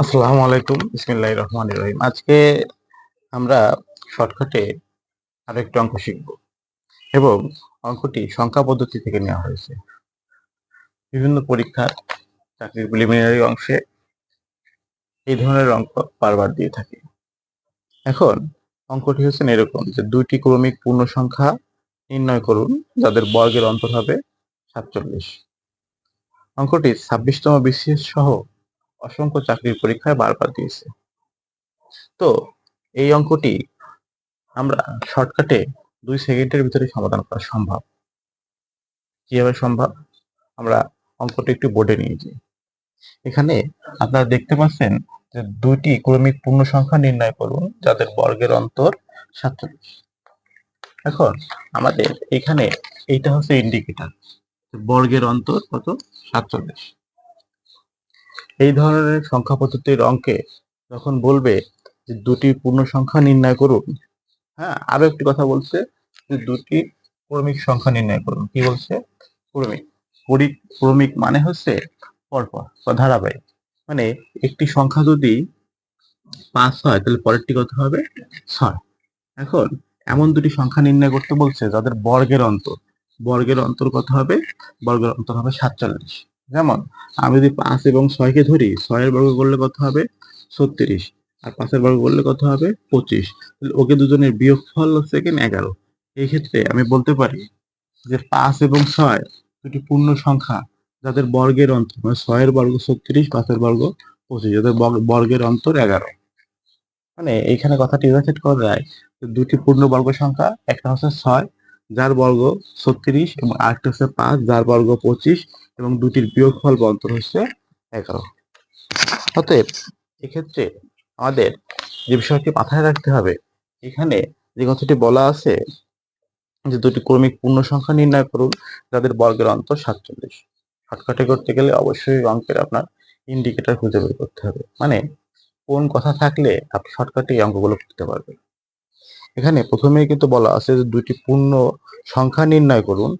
আসসালামু আলাইকুম। বিসমিল্লাহ রহমান রহিম। আজকে আমরা শর্টকাটে আরও একটু অঙ্ক শিখব এবং অঙ্কটি সংখ্যা পদ্ধতি থেকে নেওয়া হয়েছে। বিভিন্ন পরীক্ষার চাকরির প্রিলিমিনারি অংশে এই ধরনের অঙ্ক বারবার দিয়ে থাকে। এখন অঙ্কটি হচ্ছে এরকম যে দুইটি ক্রমিক পূর্ণ সংখ্যা নির্ণয় করুন, যাদের বর্গের অন্তর হবে সাতচল্লিশ। অঙ্কটি ছাব্বিশতম বিসিএস সহ অসংখ্য চাকরির পরীক্ষায় বারবার দিয়েছে। তো এই অঙ্কটি আমরা শর্টকাটে দুই সেকেন্ডের ভিতরে সমাধান করা সম্ভব। কীভাবে সম্ভব? আমরা অঙ্কটি একটু বোর্ডে নিয়ে যাই। এখানে আপনারা দেখতে পাচ্ছেন যে দুইটি ক্রমিক পূর্ণ সংখ্যা নির্ণয় করুন, যাদের বর্গের অন্তর সাতচল্লিশ। এখন আমাদের এখানে এইটা হচ্ছে ইন্ডিকেটর বর্গের অন্তর কত? সাতচল্লিশ। এই ধরনের সংখ্যা পদ্ধতির অঙ্কে যখন বলবে যে দুটি পূর্ণ সংখ্যা নির্ণয় করুন হ্যাঁ আরও একটি কথা বলছে যে দুটি ক্রমিক সংখ্যা নির্ণয় করুন। কি বলছে? ক্রমিক। ক্রমিক মানে হচ্ছে পরপর, বা ধারাবাহিক। মানে একটি সংখ্যা যদি পাঁচ হয়, তাহলে পরেরটি কত হবে? ছয়। এখন এমন দুটি সংখ্যা নির্ণয় করতে বলছে যাদের বর্গের অন্তর। বর্গের অন্তর কত হবে? বর্গের অন্তর হবে সাতচল্লিশ। যেমন, আমি যদি পাঁচ এবং ছয়কে ধরি, ছয়ের বর্গ করলে কত হবে? ছত্রিশ। আর পাঁচের বর্গ করলে কত হবে? পঁচিশ। ওকে দুজনের বিয়োগফল হচ্ছে কিনা এগারো। এই ক্ষেত্রে আমি বলতে পারি যে পাঁচ এবং ছয় দুটি পূর্ণ সংখ্যা যাদের বর্গের অন্তর মানে ছয়ের বর্গ ছত্রিশ, পাঁচের বর্গ পঁচিশ, যাদের বর্গের অন্তর এগারো। মানে এইখানে কথাটি ইভাসেট করা যায় দুটি পূর্ণ বর্গ সংখ্যা, একটা হচ্ছে ছয়, যার বর্গ ছত্রিশ এবং আরেকটা হচ্ছে পাঁচ, যার বর্গ পঁচিশ এবং দুটির বিয়োগফল বা অন্তর হচ্ছে এগারো। অতএব এক্ষেত্রে আমাদের যে বিষয়টি মাথায় রাখতে হবে, এখানে যে কথাটি বলা আছে যে দুটি ক্রমিক পূর্ণ সংখ্যা নির্ণয় করুন, যাদের বর্গের অন্তর সাতচল্লিশ। শর্টকাটে করতে গেলে অবশ্যই অঙ্কের আপনার ইন্ডিকেটর খুঁজে বের করতে হবে। মানে কোন কথা থাকলে আপনি শর্টকাটে এই অঙ্কগুলো করতে পারবেন। এখানে প্রথমেই কিন্তু বলা আছে যে দুইটি পূর্ণ সংখ্যা নির্ণয় করুন।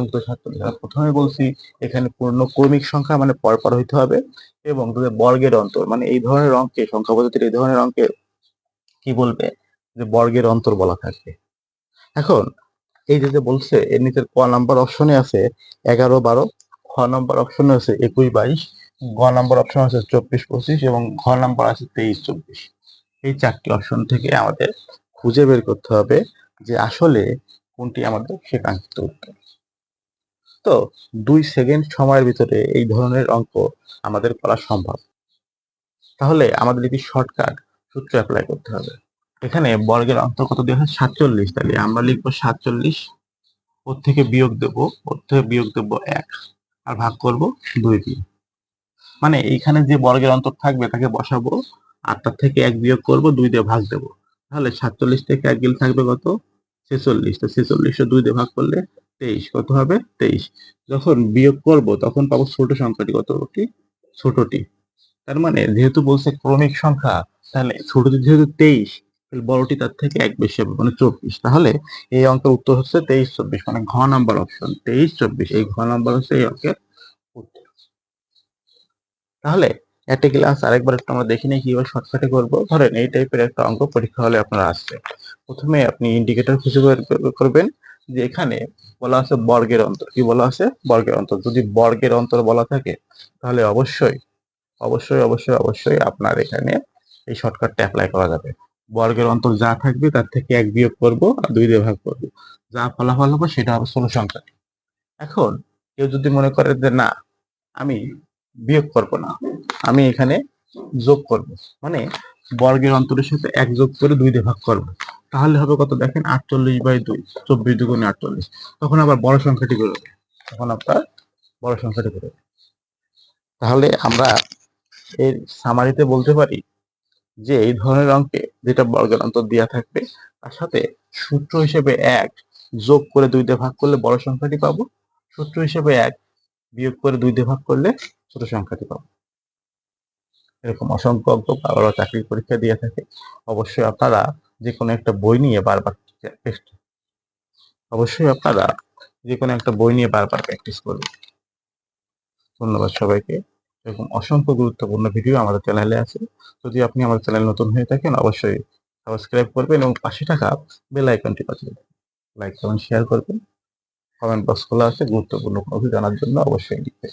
অন্তর সাতচল্লিশ প্রথমে বলছি, এখানে পূর্ণ ক্রমিক সংখ্যা মানে পরপর হইতে হবে এবং তাদের বর্গের অন্তর। মানে এই ধরনের অঙ্কে, সংখ্যা পদ্ধতির এই ধরনের অঙ্কে কি বলবে? যে বর্গের অন্তর বলা থাকবে। এখন, এই যে বলছে, এর নিচের ক নাম্বার অপশনে আছে এগারো, বারো। খ নাম্বার অপশনে আছে একুশ, বাইশ। গ নাম্বার অপশন আছে চব্বিশ, পঁচিশ এবং ঘ নাম্বার আছে তেইশ, চব্বিশ। এই চারটি অপশন থেকে আমাদের খুঁজে বের করতে হবে যে আসলে কোনটি আমাদের সে উত্তর। তো দুই সেকেন্ড সময়ের ভিতরে এই ধরনের অঙ্ক আমাদের করা সম্ভব। তাহলে আমাদের একটি শর্টকাট সূত্র অ্যাপ্লাই করতে হবে। এখানে বর্গের অন্তর কত? দেওয়া হয় সাতচল্লিশ। তাহলে আমরা লিখব সাতচল্লিশ, ওর থেকে বিয়োগ দেব, ওর থেকে বিয়োগ দেব এক, আর ভাগ করব দুই দিয়ে মানে এইখানে যে বর্গের অন্তর থাকবে, তাকে বসাবো, আর তার থেকে এক বিয়োগ করব, দুই দিয়ে ভাগ দেব। তাহলে সাতচল্লিশ থেকে এক গেলে থাকবে কত? ছেচল্লিশ। তো ছেচল্লিশে দুই দিয়ে ভাগ করলে তেইশ। কত হবে? তেইশ। যখন বিয়োগ করব, তখন পাবো ছোট সংখ্যাটি কতটি ছোটটি। তার মানে যেহেতু বলছে ক্রমিক সংখ্যা, তাহলে ছোটটি যেহেতু তেইশ বড়টি তার থেকে এক বেশি হবে মানে চব্বিশ। তাহলে এই অঙ্কের উত্তর হচ্ছে তেইশ, চব্বিশ মানে ঘ নাম্বার অপশন তেইশ, চব্বিশ। এই ঘ নাম্বার হচ্ছে এই অঙ্কের উত্তর। তাহলে একটা ক্লাস আরেকবার একটু আমরা দেখি নিই কীভাবে শর্টকাটে করব। ধরেন এই টাইপের একটা অঙ্ক পরীক্ষা হলে আপনারা আসছে প্রথমে আপনি ইন্ডিকেটর খুঁজে বের করবেন যে এখানে বলা আছে বর্গের অন্তর। কি বলা আছে? বর্গের অন্তর। যদি বর্গের অন্তর বলা থাকে, তাহলে অবশ্যই অবশ্যই অবশ্যই অবশ্যই আপনার এখানে এই শর্টকাটটা অ্যাপ্লাই করা যাবে। বর্গের অন্তর যা থাকবে তার থেকে এক বিয়োগ করব আর দুই দিয়ে ভাগ করব। যা ফলাফল হবে সেটা হবে ষোলো সংখ্যা। এখন কেউ যদি মনে করে যে না, আমি বিয়োগ করব না। আমি এখানে যোগ করব। মানে বর্গের অন্তরের সাথে এক যোগ করে দুই দিয়ে ভাগ করব। তাহলে হবে কত দেখেন? আটচল্লিশ বাই দুই, চব্বিশ দুগুণে আটচল্লিশ। তখন আবার বড় সংখ্যাটি বেরোবে তখন আপনার বড় সংখ্যাটি বেরোবে তাহলে আমরা এর সামারিতে বলতে পারি যে এই ধরনের অঙ্কে যেটা বর্গের অন্তর দেওয়া থাকবে, তার সাথে সূত্র হিসেবে এক যোগ করে দুই দিয়ে ভাগ করলে বড় সংখ্যাটি পাবো। সূত্র হিসেবে এক বিয়োগ করে দুই দিয়ে ভাগ করলে ছোট সংখ্যাটি পাবো। এরকম অসংখ্য অঙ্ক বারবার চাকরির পরীক্ষা দিয়ে থাকে। অবশ্যই আপনারা যে কোনো একটা বই নিয়ে বারবার অবশ্যই আপনারা যে কোনো একটা বই নিয়ে বারবার প্র্যাকটিস করবেন ধন্যবাদ সবাইকে। এরকম অসংখ্য গুরুত্বপূর্ণ ভিডিও আমাদের চ্যানেলে আছে। যদি আপনি আমাদের চ্যানেল নতুন হয়ে থাকেন, অবশ্যই সাবস্ক্রাইব করবেন এবং পাশে থাকা বেল আইকনটি দেবেন। লাইক কমেন্ট শেয়ার করবেন। কমেন্ট বক্স খোলা আছে। গুরুত্বপূর্ণ কোনো জানার জন্য অবশ্যই লিখবেন।